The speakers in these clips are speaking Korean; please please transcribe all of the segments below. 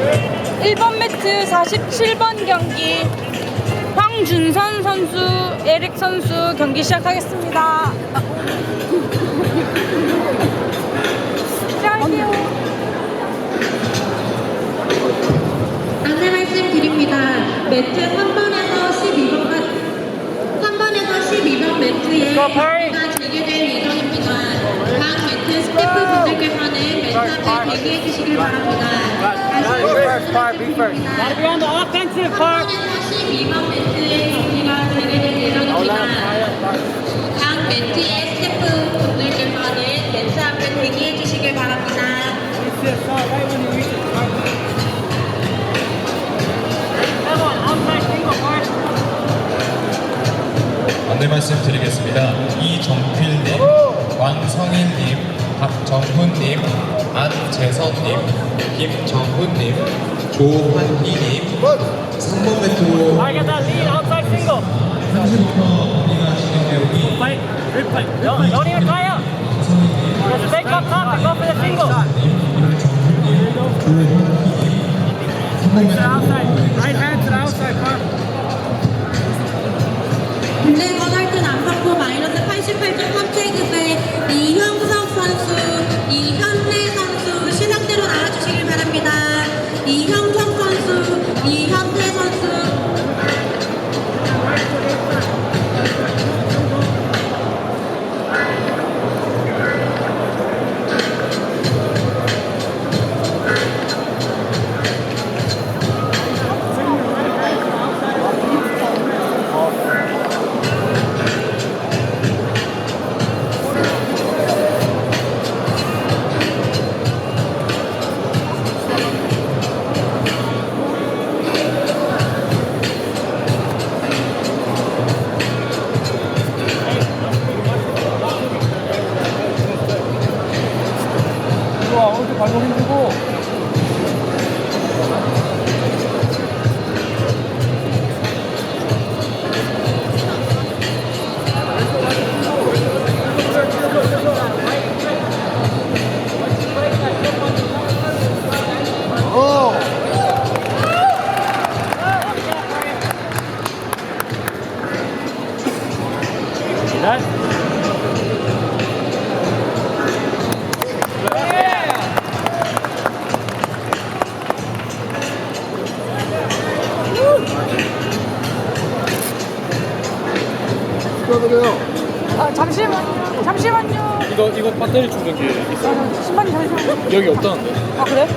1번 매트 47번 경기 황준선 선수, 에릭 선수 경기 시작하겠습니다. 시작할게요. 안내 말씀드립니다. 매트 3번에서 12번 3번에서 12번 매트에 경기가 재개될 예정입니다. 각 매트 스태프분들께서는 매트 앞에 대기해 주시길 바랍니다. 다시 first, Park, be first. 말씀드립니다. be on the offensive part. 3번에서 12번 매트의 경기가 재개될 예정입니다. 각 single part. 안내 말씀드리겠습니다. 이정필님, 왕성인님, 박정훈님, 안재선님, 김정훈님, 조환희님, 3번 매트로 I get that lead outside single. 30분 경기가 진행되오니 Fight, rip fight. Don't, don't even try out. Just stay up top and go for the single. Outside, right hand to the outside part. 국내 거덜트 남성부 마이너스 88.3체급의 이형석 선수, 이현 좋아, 오른쪽 발목 힘주고. That. 드려요. 아, 잠시만요. 잠시만요. 이거, 이거 배터리 충전기 있어. 아, 신발이 잠시만요. 여기 없다는데. 아, 그래?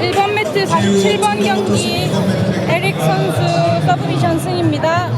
1번 매트 47번 경기 에릭 선수 서브미션 승입니다.